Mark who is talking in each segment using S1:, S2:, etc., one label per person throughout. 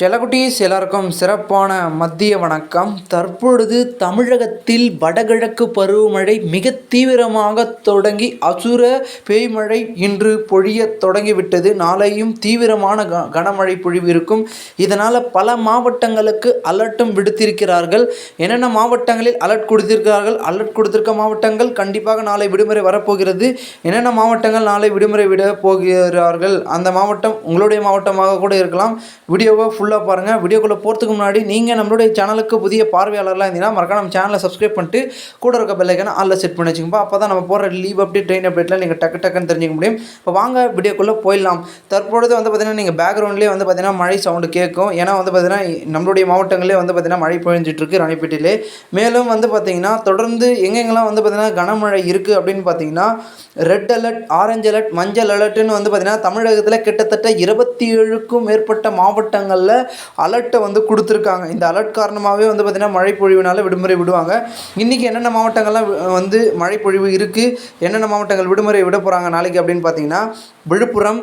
S1: செலகுட்டீஸ் எல்லாருக்கும் சிறப்பான மத்திய வணக்கம். தற்பொழுது தமிழகத்தில் வடகிழக்கு பருவமழை மிக தீவிரமாக தொடங்கி அசுர பேய்மழை இன்று பொழிய தொடங்கிவிட்டது. நாளையும் தீவிரமான க கனமழை பொழிவு இருக்கும். இதனால் பல மாவட்டங்களுக்கு அலர்ட்டும் விடுத்திருக்கிறார்கள். என்னென்ன மாவட்டங்களில் அலர்ட் கொடுத்திருக்கிறார்கள்? அலர்ட் கொடுத்திருக்க மாவட்டங்கள் கண்டிப்பாக நாளை விடுமுறை வரப்போகிறது. என்னென்ன மாவட்டங்கள் நாளை விடுமுறை விட போகிறார்கள்? அந்த மாவட்டம் உங்களுடைய மாவட்டமாக கூட இருக்கலாம். வீடியோவை ஃபுல்லாக பாருங்கள் வீடியோக்குள்ளே போகிறதுக்கு முன்னாடி நீங்கள் நம்மளுடைய சேனலுக்கு புதிய பார்வையாளர்லாம் இருந்தீங்கன்னா மறக்காம நம்ம சேனலை சப்ஸ்கிரைப் பண்ணிட்டு கூட இருக்க பெல்லைக்கான ஆளில் செட் பண்ணி வச்சுக்கோங்க. அப்போ தான் நம்ம போகிற லீவ் அப்டேட் ட்ரெயின் அப்டேட்டில் நீங்கள் டக்கு டக்குன்னு தெரிஞ்சுக்க முடியும். இப்போ வாங்க வீடியோக்குள்ளே போயிடலாம். தற்பொழுது வந்து பார்த்தீங்கன்னா நீங்கள் பேக்ரவுண்ட்லேயே வந்து பார்த்திங்கன்னா மழை சவுண்டு கேட்கும் ஏன்னா வந்து பார்த்திங்கன்னா நம்மளுடைய மாவட்டங்களே வந்து பார்த்திங்கன்னா மழை பொழிஞ்சிட்ருக்கு ராணிப்பேட்டையிலே. மேலும் வந்து பார்த்தீங்கன்னா தொடர்ந்து எங்கெங்கெல்லாம் வந்து பார்த்தீங்கன்னா கனமழை இருக்குது அப்படின்னு பார்த்தீங்கன்னா ரெட் அலர்ட் ஆரஞ்சு அலர்ட் மஞ்சள் அலர்ட்னு வந்து பார்த்திங்கன்னா தமிழகத்தில் கிட்டத்தட்ட இருபத்தி ஏழுக்கும் மேற்பட்ட மாவட்டங்களில் அலர்ட்டை வந்து கொடுத்துருக்காங்க. இந்த அலர்ட் காரணமாகவே வந்து பார்த்திங்கன்னா மழை பொழிவுனால விடுமுறை விடுவாங்க. இன்றைக்கி என்னென்ன மாவட்டங்கள்லாம் வந்து மழை பொழிவு இருக்குது என்னென்ன மாவட்டங்கள் விடுமுறை விட போகிறாங்க நாளைக்கு அப்படின்னு பார்த்தீங்கன்னா விழுப்புரம்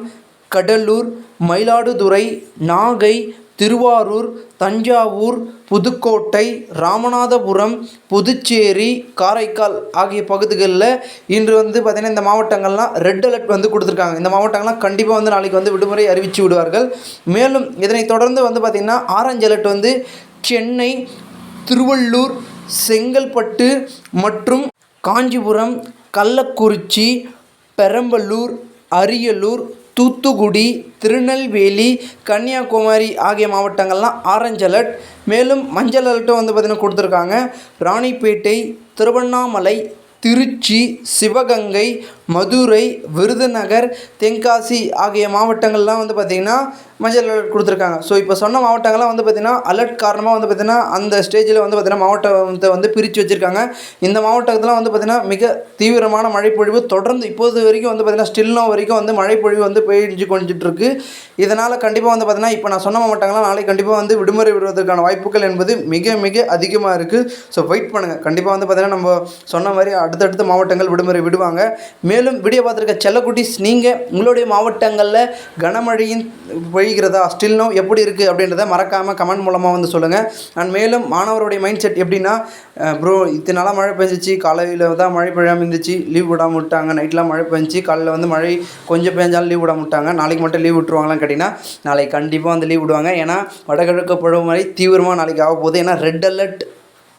S1: கடலூர் மயிலாடுதுறை நாகை திருவாரூர் தஞ்சாவூர் புதுக்கோட்டை ராமநாதபுரம் புதுச்சேரி காரைக்கால் ஆகிய பகுதிகளில் இன்று வந்து பார்த்திங்கன்னா இந்த மாவட்டங்கள்லாம் ரெட் அலர்ட் வந்து கொடுத்துருக்காங்க. இந்த மாவட்டங்கள்லாம் கண்டிப்பாக வந்து நாளைக்கு வந்து விடுமுறை அறிவித்து விடுவார்கள். மேலும் இதனைத் தொடர்ந்து வந்து பார்த்திங்கன்னா ஆரஞ்சு அலர்ட் வந்து சென்னை திருவள்ளூர் செங்கல்பட்டு மற்றும் காஞ்சிபுரம் கள்ளக்குறிச்சி பெரம்பலூர் அரியலூர் தூத்துக்குடி திருநெல்வேலி கன்னியாகுமரி ஆகிய மாவட்டங்கள்லாம் ஆரஞ்சு அலர்ட் மேலும் மஞ்சள் அலர்ட்டும் வந்து பார்த்திங்கன்னா கொடுத்துருக்காங்க. ராணிப்பேட்டை திருவண்ணாமலை திருச்சி சிவகங்கை மதுரை விருதுநகர் தென்காசி ஆகிய மாவட்டங்கள்லாம் வந்து பார்த்திங்கன்னா மஞ்சள் அலர்ட் கொடுத்துருக்காங்க. ஸோ இப்போ சொன்ன மாவட்டங்கள்லாம் வந்து பார்த்திங்கன்னா அலர்ட் காரணமாக வந்து பார்த்திங்கன்னா அந்த ஸ்டேஜில் வந்து பார்த்திங்கன்னா மாவட்டத்தை வந்து பிரித்து வச்சுருக்காங்க. இந்த மாவட்டத்தில் வந்து பார்த்திங்கன்னா மிக தீவிரமான மழைப்பொழிவு தொடர்ந்து இப்போது வரைக்கும் வந்து பார்த்திங்கன்னா ஸ்டில்னோ வரைக்கும் வந்து மழைப்பொழிவு வந்து பெய்ஞ்சு கொஞ்சிட்டு இதனால் கண்டிப்பாக வந்து பார்த்திங்கன்னா இப்போ நான் சொன்ன மாவட்டங்கள்லாம் நாளைக்கு கண்டிப்பாக வந்து விடுமுறை விடுவதற்கான வாய்ப்புகள் என்பது மிக மிக அதிகமாக இருக்குது ஸோ வெயிட் பண்ணுங்கள் கண்டிப்பாக வந்து பார்த்திங்கன்னா நம்ம சொன்ன மாதிரி அடுத்தடுத்த மாவட்டங்கள் விடுமுறை விடுவாங்க. மேலும் மேலும் வீடியோ பார்த்துருக்க செல்லக்குட்டிஸ் நீங்கள் உங்களுடைய மாவட்டங்களில் கனமழையின் பெய்கிறதா? ஸ்டில்னோ எப்படி இருக்குது அப்படின்றத மறக்காமல் கமெண்ட் மூலமாக வந்து சொல்லுங்கள் அண்ட் மேலும் மாணவருடைய மைண்ட் செட் எப்படின்னா ப்ரோ இத்தனை நாளாக மழை பெஞ்சிச்சு. காலையில் தான் மழை பெய்யாமல் இருந்துச்சு. லீவ் விடாமல் விட்டாங்க. நைட்லாம் மழை பெஞ்சிச்சு. காலையில் வந்து மழை கொஞ்சம் பெஞ்சாலும் லீவ் விட விட்டாங்க. நாளைக்கு மட்டும் லீவ் விட்டுருவாங்களான்னு கேட்டிங்கன்னா நாளைக்கு கண்டிப்பாக வந்து லீவ் விடுவாங்க. ஏன்னா வடகிழக்கு பருவமழை தீவிரமாக நாளைக்கு ஆக போகுது ஏன்னா ரெட் அலர்ட்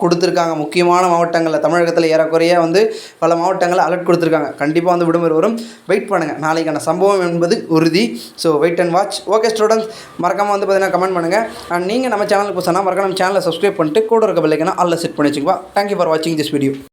S1: கொடுத்துருக்காங்க. முக்கியமான மாவட்டங்களில் தமிழகத்தில் ஏறக்குறைய வந்து பல மாவட்டங்களில் அலர்ட் கொடுத்துருக்காங்க. கண்டிப்பாக வந்து விடுமுறை வரும். வெயிட் பண்ணுங்கள் நாளைக்கான சம்பவம் என்பது உறுதி. So wait and watch okay students மறக்காமல் வந்து பார்த்தீங்கன்னா கமெண்ட் பண்ணுங்கள் அண்ட் நீங்கள் நம்ம சேனலுக்கு புதுசாக மறக்காம நம்ம சேனலை சப்ஸ்கிரைப் பண்ணிட்டு கூட இருக்க பெல்லைக்கான அல்ல செட் பண்ணி வச்சுக்கோங்க. தேங்க்யூ ஃபார் வாட்சிங் திஸ் வீடியோ